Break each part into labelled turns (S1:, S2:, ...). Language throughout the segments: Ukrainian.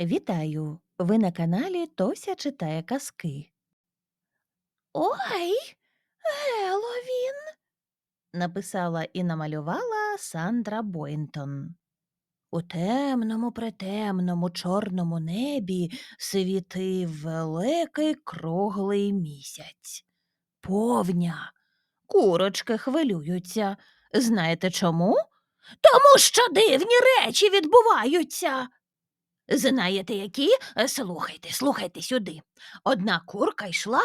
S1: Вітаю! Ви на каналі Тося читає казки. Ой, Геловін! написала і намалювала Сандра Бойнтон. У темному притемному чорному небі світив великий круглий місяць. Повня. Курочки хвилюються. Знаєте чому? Тому що дивні речі відбуваються. Знаєте, які? Е, Слухайте, слухайте сюди. Одна курка йшла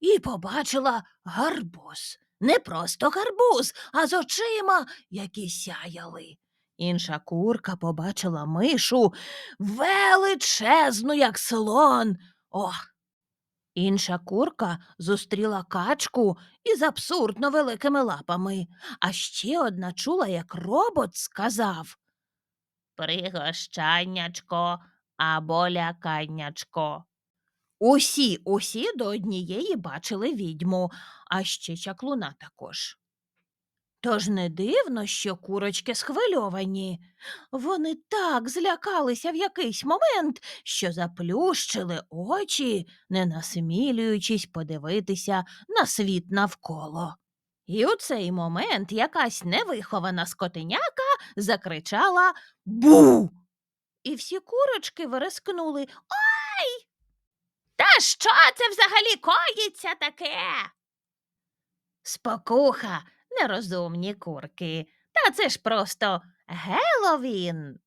S1: і побачила гарбуз. Не просто гарбуз, а з очима, які сяяли. Інша курка побачила мишу величезну, як слон. Ох. Інша курка зустріла качку із абсурдно великими лапами, а ще одна чула, як робот сказав Пригощаннячко або ляканнячко. Усі, усі до однієї бачили відьму, а ще чаклуна також. Тож не дивно, що курочки схвильовані. Вони так злякалися в якийсь момент, що заплющили очі, не насмілюючись подивитися на світ навколо. І у цей момент якась невихована скотиняка закричала Бу. І всі курочки верескнули Ой. Та що це взагалі коїться таке? Спокуха, нерозумні курки. Та це ж просто Геловін.